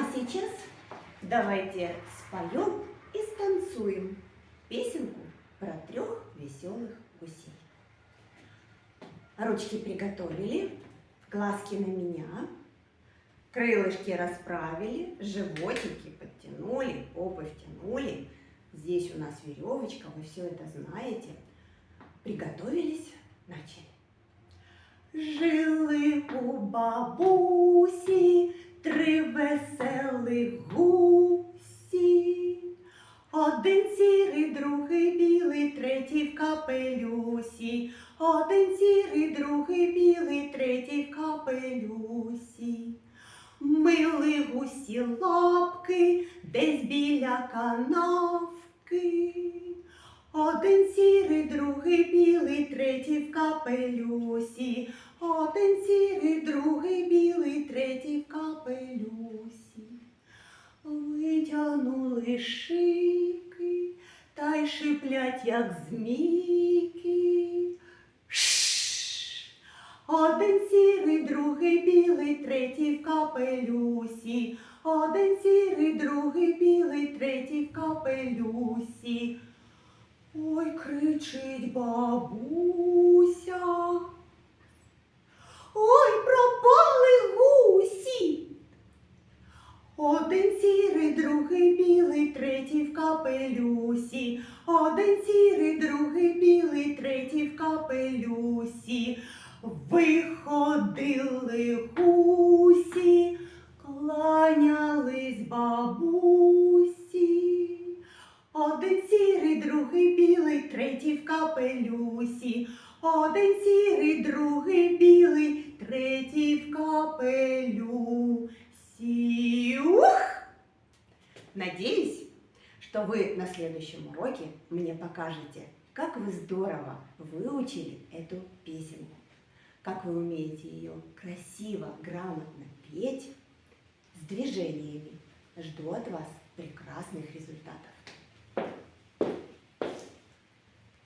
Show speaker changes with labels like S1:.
S1: а сейчас давайте споем и станцуем песенку про трех веселых гусей. Ручки приготовили, глазки на меня, крылышки расправили, животики подтянули, попы втянули. Здесь у нас веревочка, вы все это знаете. Приготовились, начали. Жили у бабусі Один сірий, другий білий, третій в капелюсі. Один сірий, другий білий, третій в капелюсі. Мили гусі лапки десь біля канавки. Один сірий, другий білий, третій в капелюсі. Один сірий, другий білий, третій в капелюсі. Витягнули й шиплять, як змійки. Шш! Один сірий, другий білий, третій в капелюсі. Один сірий, другий білий, третій в капелюсі. Ой, кричить бабуся. Ой, пропали гусі. Один сірий, другий білий, третій в капелюсі. Один сірий, другий білий, третій в капелюсі. Виходили гусі, кланялись бабусі. Один сірий, другий білий, третій в капелюсі. Один сірий, другий білий, третій в капелюсі. Надеюсь, что вы на следующем уроке мне покажете, как вы здорово выучили эту песенку, как вы умеете ее красиво, грамотно петь с движениями. Жду от вас прекрасных результатов.